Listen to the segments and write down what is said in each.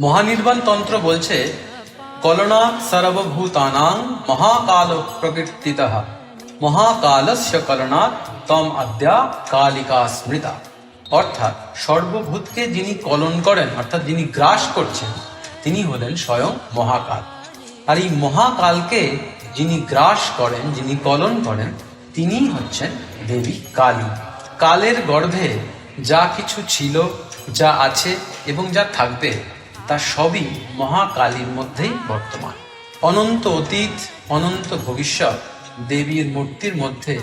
মহানির্বাণ তন্ত্র বলছে, কলনা সর্বভূতানাং মহাকাল প্রকৃতিত, মহাকালস্য কলনাৎ তম আদ্যা কালিকা স্মৃতা। অর্থাৎ সর্বভূতকে যিনি কলন করেন, অর্থাৎ যিনি গ্রাস করছেন, তিনি হলেন স্বয়ং মহাকাল। আর এই মহাকালকে যিনি গ্রাস করেন, যিনি কলন করেন, তিনি হচ্ছেন দেবী কালী। কালের গর্ভে যা কিছু ছিল, যা আছে এবং যা থাকবে তা সবই মহাকালীর মধ্যেই বর্তমান। অনন্ত অতীত, অনন্ত ভবিষ্যৎ দেবীর মূর্তির মধ্যে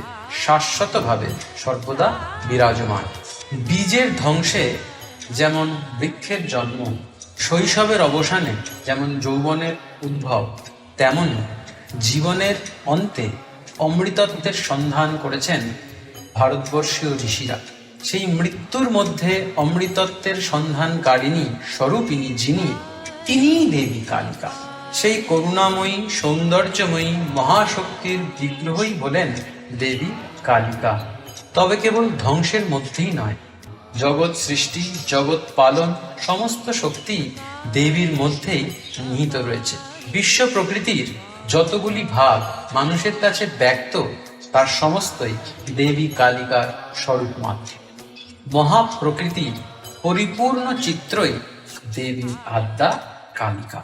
শাশ্বতভাবে সর্বদা বিরাজমান। বীজের ধ্বংসে যেমন বৃক্ষের জন্ম, শৈশবের অবসানে যেমন যৌবনের উদ্ভব, তেমন জীবনের অন্তে অমৃতত্বের সন্ধান করেছেন ভারতবর্ষীয় ঋষিরা। সেই মৃত্যুর মধ্যে অমৃতত্বের সন্ধানকারিণী স্বরূপিণী যিনি, তিনিই দেবী কালিকা। সেই করুণাময়ী, সৌন্দর্যময়ী মহাশক্তির বিগ্রহই হলেন দেবী কালিকা। তবে কেবল ধ্বংসের মধ্যেই নয়, জগৎ সৃষ্টি, জগৎ পালন, সমস্ত শক্তি দেবীর মধ্যেই নিহিত রয়েছে। বিশ্ব প্রকৃতির যতগুলি ভাগ মানুষের কাছে ব্যক্ত, তার সমস্তই দেবী কালিকার স্বরূপ মাত্র। মহাপ্রকৃতির পরিপূর্ণ চিত্রই দেবী আদ্যা কালিকা।